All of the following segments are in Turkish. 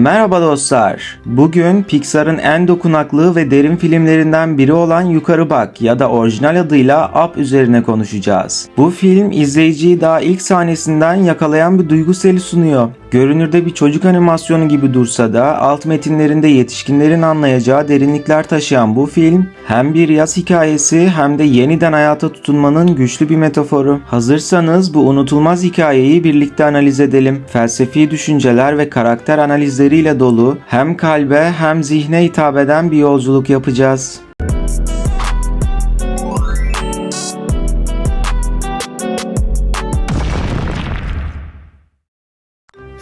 Merhaba dostlar. Bugün Pixar'ın en dokunaklı ve derin filmlerinden biri olan Yukarı Bak ya da orijinal adıyla Up üzerine konuşacağız. Bu film izleyiciyi daha ilk sahnesinden yakalayan bir duygu seli sunuyor. Görünürde bir çocuk animasyonu gibi dursa da alt metinlerinde yetişkinlerin anlayacağı derinlikler taşıyan bu film hem bir yaz hikayesi hem de yeniden hayata tutunmanın güçlü bir metaforu. Hazırsanız bu unutulmaz hikayeyi birlikte analiz edelim. Felsefi düşünceler ve karakter analizleriyle dolu hem kalbe hem zihne hitap eden bir yolculuk yapacağız.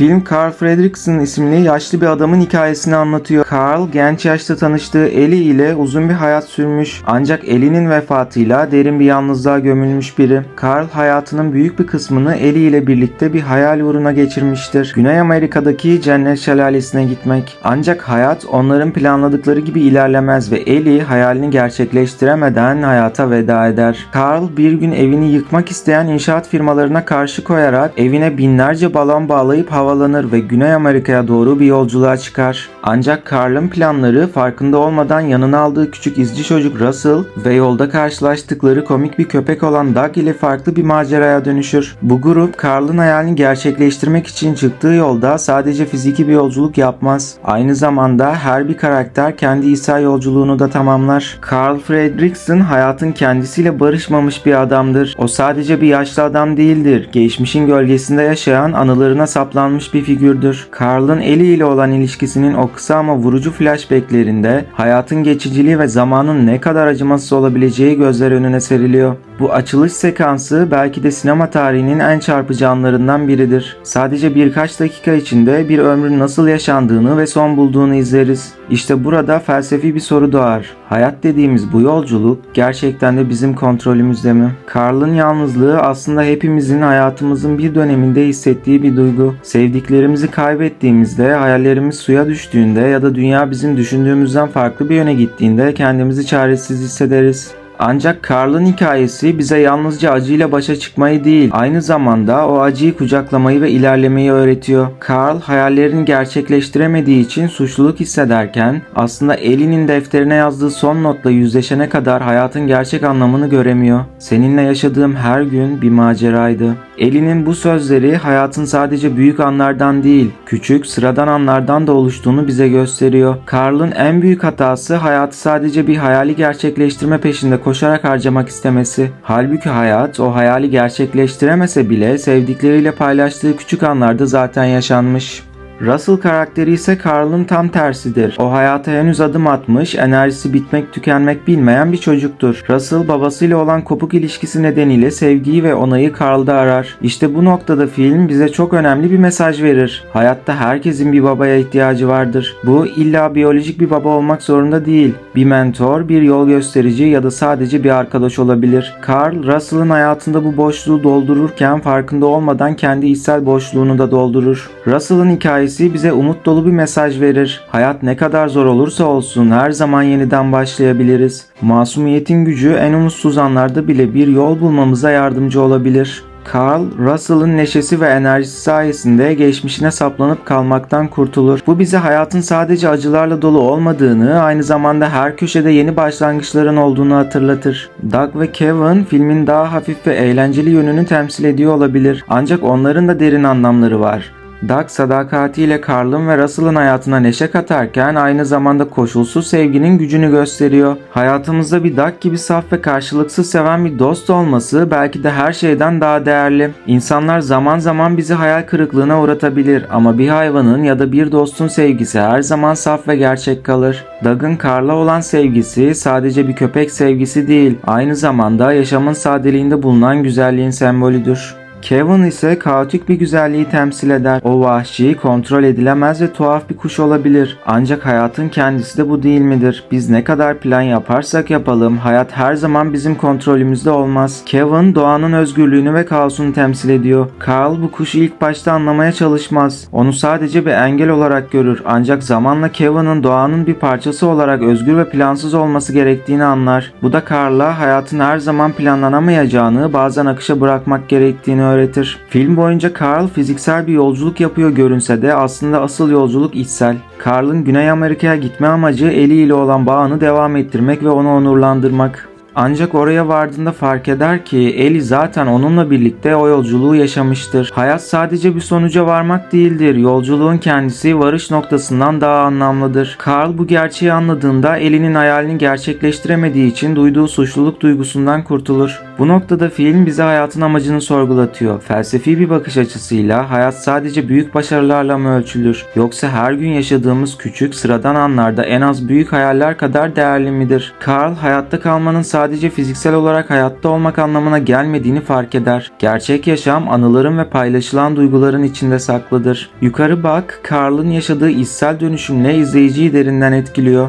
Film Carl Fredrickson isimli yaşlı bir adamın hikayesini anlatıyor. Carl genç yaşta tanıştığı Ellie ile uzun bir hayat sürmüş ancak Ellie'nin vefatıyla derin bir yalnızlığa gömülmüş biri. Carl hayatının büyük bir kısmını Ellie ile birlikte bir hayal uğruna geçirmiştir. Güney Amerika'daki cennet şelalesine gitmek. Ancak hayat onların planladıkları gibi ilerlemez ve Ellie hayalini gerçekleştiremeden hayata veda eder. Carl bir gün evini yıkmak isteyen inşaat firmalarına karşı koyarak evine binlerce balon bağlayıp havalanır ve Güney Amerika'ya doğru bir yolculuğa çıkar. Ancak Carl'ın planları farkında olmadan yanına aldığı küçük izci çocuk Russell ve yolda karşılaştıkları komik bir köpek olan Doug ile farklı bir maceraya dönüşür. Bu grup Carl'ın hayalini gerçekleştirmek için çıktığı yolda sadece fiziki bir yolculuk yapmaz. Aynı zamanda her bir karakter kendi İsa yolculuğunu da tamamlar. Carl Fredrickson hayatın kendisiyle barışmamış bir adamdır. O sadece bir yaşlı adam değildir. Geçmişin gölgesinde yaşayan anılarına saplanmış bir figürdür. Carl'ın Ellie ile olan ilişkisinin o kısa ama vurucu flashbacklerinde hayatın geçiciliği ve zamanın ne kadar acımasız olabileceği gözler önüne seriliyor. Bu açılış sekansı belki de sinema tarihinin en çarpıcı anlarından biridir. Sadece birkaç dakika içinde bir ömrün nasıl yaşandığını ve son bulduğunu izleriz. İşte burada felsefi bir soru doğar. Hayat dediğimiz bu yolculuk gerçekten de bizim kontrolümüzde mi? Carl'ın yalnızlığı aslında hepimizin hayatımızın bir döneminde hissettiği bir duygu. Sevdiklerimizi kaybettiğimizde, hayallerimiz suya düştüğünde ya da dünya bizim düşündüğümüzden farklı bir yöne gittiğinde kendimizi çaresiz hissederiz. Ancak Carl'ın hikayesi bize yalnızca acıyla başa çıkmayı değil, aynı zamanda o acıyı kucaklamayı ve ilerlemeyi öğretiyor. Carl hayallerini gerçekleştiremediği için suçluluk hissederken aslında Ellie'nin defterine yazdığı son notla yüzleşene kadar hayatın gerçek anlamını göremiyor. Seninle yaşadığım her gün bir maceraydı. Ellie'nin bu sözleri hayatın sadece büyük anlardan değil, küçük, sıradan anlardan da oluştuğunu bize gösteriyor. Carl'ın en büyük hatası hayatı sadece bir hayali gerçekleştirme peşinde koşarak harcamak istemesi. Halbuki hayat o hayali gerçekleştiremese bile sevdikleriyle paylaştığı küçük anlarda zaten yaşanmış. Russell karakteri ise Carl'ın tam tersidir. O hayata henüz adım atmış, enerjisi bitmek tükenmek bilmeyen bir çocuktur. Russell babasıyla olan kopuk ilişkisi nedeniyle sevgiyi ve onayı Carl'da arar. İşte bu noktada film bize çok önemli bir mesaj verir. Hayatta herkesin bir babaya ihtiyacı vardır. Bu illa biyolojik bir baba olmak zorunda değil. Bir mentor, bir yol gösterici ya da sadece bir arkadaş olabilir. Carl, Russell'ın hayatında bu boşluğu doldururken farkında olmadan kendi içsel boşluğunu da doldurur. Russell'ın hikayesi bize umut dolu bir mesaj verir. Hayat ne kadar zor olursa olsun her zaman yeniden başlayabiliriz. Masumiyetin gücü en umutsuz anlarda bile bir yol bulmamıza yardımcı olabilir. Carl, Russell'ın neşesi ve enerjisi sayesinde geçmişine saplanıp kalmaktan kurtulur. Bu bize hayatın sadece acılarla dolu olmadığını, aynı zamanda her köşede yeni başlangıçların olduğunu hatırlatır. Doug ve Kevin filmin daha hafif ve eğlenceli yönünü temsil ediyor olabilir. Ancak onların da derin anlamları var. Doug sadakatiyle Carl'ın ve Russell'ın hayatına neşe katarken aynı zamanda koşulsuz sevginin gücünü gösteriyor. Hayatımızda bir Doug gibi saf ve karşılıksız seven bir dost olması belki de her şeyden daha değerli. İnsanlar zaman zaman bizi hayal kırıklığına uğratabilir ama bir hayvanın ya da bir dostun sevgisi her zaman saf ve gerçek kalır. Doug'ın Carl'a olan sevgisi sadece bir köpek sevgisi değil, aynı zamanda yaşamın sadeliğinde bulunan güzelliğin sembolüdür. Kevin ise kaotik bir güzelliği temsil eder. O vahşi, kontrol edilemez ve tuhaf bir kuş olabilir. Ancak hayatın kendisi de bu değil midir? Biz ne kadar plan yaparsak yapalım, hayat her zaman bizim kontrolümüzde olmaz. Kevin doğanın özgürlüğünü ve kaosunu temsil ediyor. Carl bu kuşu ilk başta anlamaya çalışmaz. Onu sadece bir engel olarak görür. Ancak zamanla Kevin'in doğanın bir parçası olarak özgür ve plansız olması gerektiğini anlar. Bu da Carl'a hayatın her zaman planlanamayacağını, bazen akışa bırakmak gerektiğini öğretir. Film boyunca Carl fiziksel bir yolculuk yapıyor görünse de aslında asıl yolculuk içsel. Carl'ın Güney Amerika'ya gitme amacı Ellie ile olan bağını devam ettirmek ve onu onurlandırmak. Ancak oraya vardığında fark eder ki Ellie zaten onunla birlikte o yolculuğu yaşamıştır. Hayat sadece bir sonuca varmak değildir. Yolculuğun kendisi varış noktasından daha anlamlıdır. Carl bu gerçeği anladığında Ellie'nin hayalini gerçekleştiremediği için duyduğu suçluluk duygusundan kurtulur. Bu noktada film bize hayatın amacını sorgulatıyor. Felsefi bir bakış açısıyla hayat sadece büyük başarılarla mı ölçülür? Yoksa her gün yaşadığımız küçük sıradan anlarda en az büyük hayaller kadar değerli midir? Carl hayatta kalmanın sadece fiziksel olarak hayatta olmak anlamına gelmediğini fark eder. Gerçek yaşam anıların ve paylaşılan duyguların içinde saklıdır. Yukarı bak, Carl'ın yaşadığı içsel dönüşümle izleyiciyi derinden etkiliyor.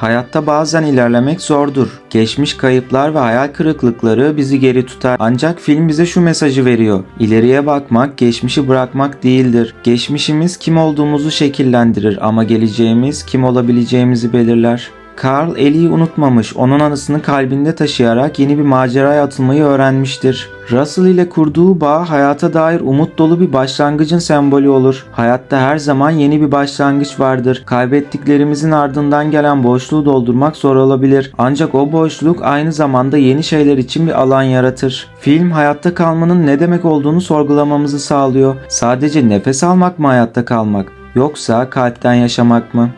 Hayatta bazen ilerlemek zordur. Geçmiş kayıplar ve hayal kırıklıkları bizi geri tutar. Ancak film bize şu mesajı veriyor. İleriye bakmak, geçmişi bırakmak değildir. Geçmişimiz kim olduğumuzu şekillendirir ama geleceğimiz kim olabileceğimizi belirler. Carl Ellie'yi unutmamış, onun anısını kalbinde taşıyarak yeni bir maceraya atılmayı öğrenmiştir. Russell ile kurduğu bağ hayata dair umut dolu bir başlangıcın sembolü olur. Hayatta her zaman yeni bir başlangıç vardır. Kaybettiklerimizin ardından gelen boşluğu doldurmak zor olabilir. Ancak o boşluk aynı zamanda yeni şeyler için bir alan yaratır. Film hayatta kalmanın ne demek olduğunu sorgulamamızı sağlıyor. Sadece nefes almak mı hayatta kalmak? Yoksa kalpten yaşamak mı?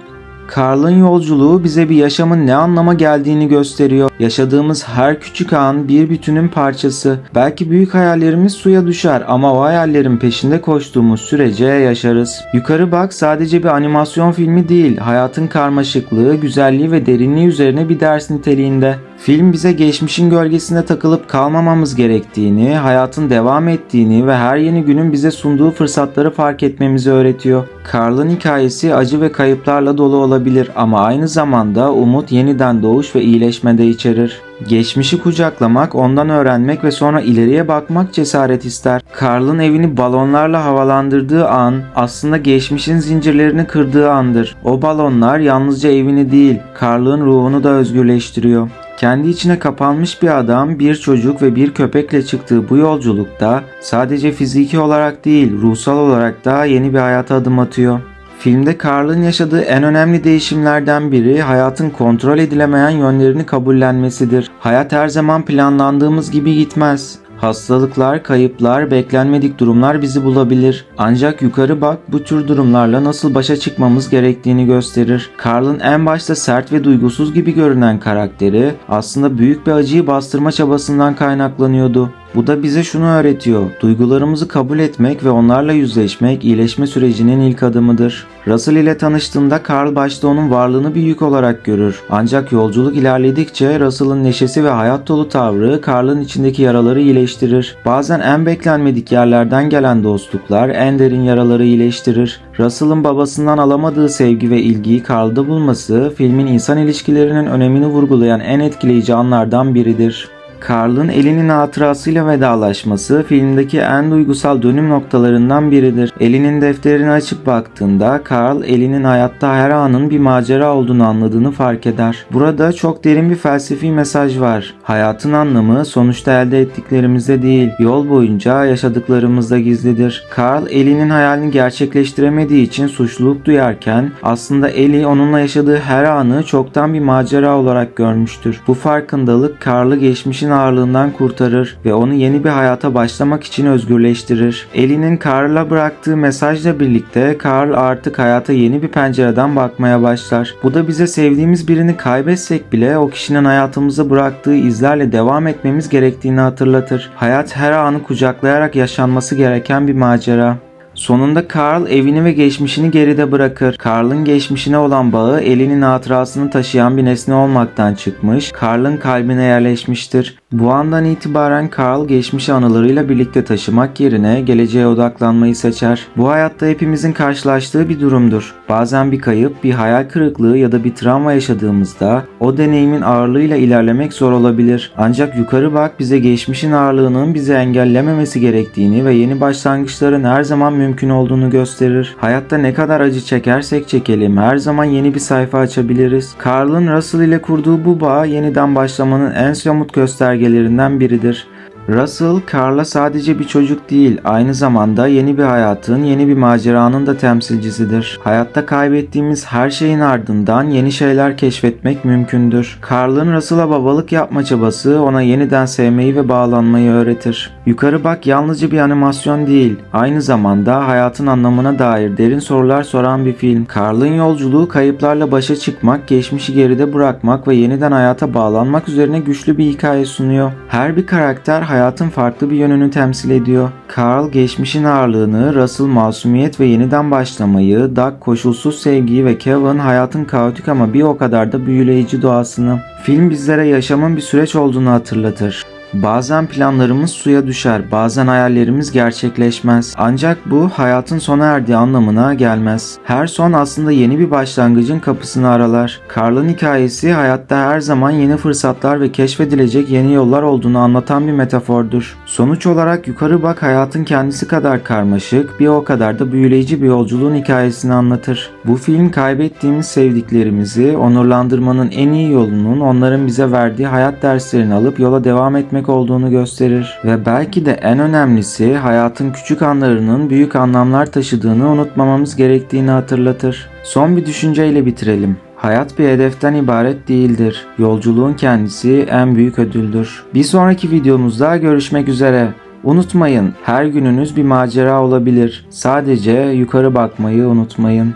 Carl'ın yolculuğu bize bir yaşamın ne anlama geldiğini gösteriyor. Yaşadığımız her küçük an bir bütünün parçası. Belki büyük hayallerimiz suya düşer ama o hayallerin peşinde koştuğumuz sürece yaşarız. Yukarı bak sadece bir animasyon filmi değil, hayatın karmaşıklığı, güzelliği ve derinliği üzerine bir ders niteliğinde. Film bize geçmişin gölgesinde takılıp kalmamamız gerektiğini, hayatın devam ettiğini ve her yeni günün bize sunduğu fırsatları fark etmemizi öğretiyor. Carl'ın hikayesi acı ve kayıplarla dolu olabilir ama aynı zamanda umut, yeniden doğuş ve iyileşme de içerir. Geçmişi kucaklamak, ondan öğrenmek ve sonra ileriye bakmak cesaret ister. Carl'ın evini balonlarla havalandırdığı an aslında geçmişin zincirlerini kırdığı andır. O balonlar yalnızca evini değil, Carl'ın ruhunu da özgürleştiriyor. Kendi içine kapanmış bir adam, bir çocuk ve bir köpekle çıktığı bu yolculukta sadece fiziki olarak değil, ruhsal olarak da yeni bir hayata adım atıyor. Filmde Carl'ın yaşadığı en önemli değişimlerden biri hayatın kontrol edilemeyen yönlerini kabullenmesidir. Hayat her zaman planlandığımız gibi gitmez. Hastalıklar, kayıplar, beklenmedik durumlar bizi bulabilir. Ancak yukarı bak bu tür durumlarla nasıl başa çıkmamız gerektiğini gösterir. Carl'ın en başta sert ve duygusuz gibi görünen karakteri aslında büyük bir acıyı bastırma çabasından kaynaklanıyordu. Bu da bize şunu öğretiyor. Duygularımızı kabul etmek ve onlarla yüzleşmek iyileşme sürecinin ilk adımıdır. Russell ile tanıştığında Carl başta onun varlığını bir yük olarak görür. Ancak yolculuk ilerledikçe Russell'ın neşesi ve hayat dolu tavrı Carl'ın içindeki yaraları iyileştirir. Bazen en beklenmedik yerlerden gelen dostluklar en derin yaraları iyileştirir. Russell'ın babasından alamadığı sevgi ve ilgiyi Carl'da bulması filmin insan ilişkilerinin önemini vurgulayan en etkileyici anlardan biridir. Carl'ın elinin hatırasıyla vedalaşması filmdeki en duygusal dönüm noktalarından biridir. Elinin defterini açıp baktığında Carl elinin hayatta her anın bir macera olduğunu anladığını fark eder. Burada çok derin bir felsefi mesaj var. Hayatın anlamı sonuçta elde ettiklerimizde değil, yol boyunca yaşadıklarımızda gizlidir. Carl elinin hayalini gerçekleştiremediği için suçluluk duyarken aslında Ellie onunla yaşadığı her anı çoktan bir macera olarak görmüştür. Bu farkındalık Carl'ı geçmişin ağırlığından kurtarır ve onu yeni bir hayata başlamak için özgürleştirir. Ellie'nin Carl'a bıraktığı mesajla birlikte Carl artık hayata yeni bir pencereden bakmaya başlar. Bu da bize sevdiğimiz birini kaybetsek bile o kişinin hayatımıza bıraktığı izlerle devam etmemiz gerektiğini hatırlatır. Hayat her anı kucaklayarak yaşanması gereken bir macera. Sonunda Carl evini ve geçmişini geride bırakır. Carl'ın geçmişine olan bağı Ellie'nin hatırasını taşıyan bir nesne olmaktan çıkmış, Carl'ın kalbine yerleşmiştir. Bu andan itibaren Carl geçmiş anılarıyla birlikte taşımak yerine geleceğe odaklanmayı seçer. Bu hayatta hepimizin karşılaştığı bir durumdur. Bazen bir kayıp, bir hayal kırıklığı ya da bir travma yaşadığımızda o deneyimin ağırlığıyla ilerlemek zor olabilir. Ancak yukarı bak bize geçmişin ağırlığının bizi engellememesi gerektiğini ve yeni başlangıçların her zaman mümkün olduğunu gösterir. Hayatta ne kadar acı çekersek çekelim her zaman yeni bir sayfa açabiliriz. Carl'ın Russell ile kurduğu bu bağ yeniden başlamanın en somut göstergelerinden biridir. Russell, Carl'a sadece bir çocuk değil, aynı zamanda yeni bir hayatın, yeni bir maceranın da temsilcisidir. Hayatta kaybettiğimiz her şeyin ardından yeni şeyler keşfetmek mümkündür. Carl'ın Russell'a babalık yapma çabası ona yeniden sevmeyi ve bağlanmayı öğretir. Yukarı bak yalnızca bir animasyon değil, aynı zamanda hayatın anlamına dair derin sorular soran bir film. Carl'ın yolculuğu kayıplarla başa çıkmak, geçmişi geride bırakmak ve yeniden hayata bağlanmak üzerine güçlü bir hikaye sunuyor. Her bir karakter hayatın farklı bir yönünü temsil ediyor. Carl geçmişin ağırlığını, Russell masumiyet ve yeniden başlamayı, Doug koşulsuz sevgiyi ve Kevin hayatın kaotik ama bir o kadar da büyüleyici doğasını. Film bizlere yaşamın bir süreç olduğunu hatırlatır. Bazen planlarımız suya düşer, bazen hayallerimiz gerçekleşmez. Ancak bu hayatın sona erdiği anlamına gelmez. Her son aslında yeni bir başlangıcın kapısını aralar. Carl'ın hikayesi hayatta her zaman yeni fırsatlar ve keşfedilecek yeni yollar olduğunu anlatan bir metafordur. Sonuç olarak yukarı bak hayatın kendisi kadar karmaşık, bir o kadar da büyüleyici bir yolculuğun hikayesini anlatır. Bu film kaybettiğimiz sevdiklerimizi onurlandırmanın en iyi yolunun onların bize verdiği hayat derslerini alıp yola devam etmek olduğunu gösterir. Ve belki de en önemlisi hayatın küçük anlarının büyük anlamlar taşıdığını unutmamamız gerektiğini hatırlatır. Son bir düşünceyle bitirelim. Hayat bir hedeften ibaret değildir. Yolculuğun kendisi en büyük ödüldür. Bir sonraki videomuzda görüşmek üzere. Unutmayın, her gününüz bir macera olabilir. Sadece yukarı bakmayı unutmayın.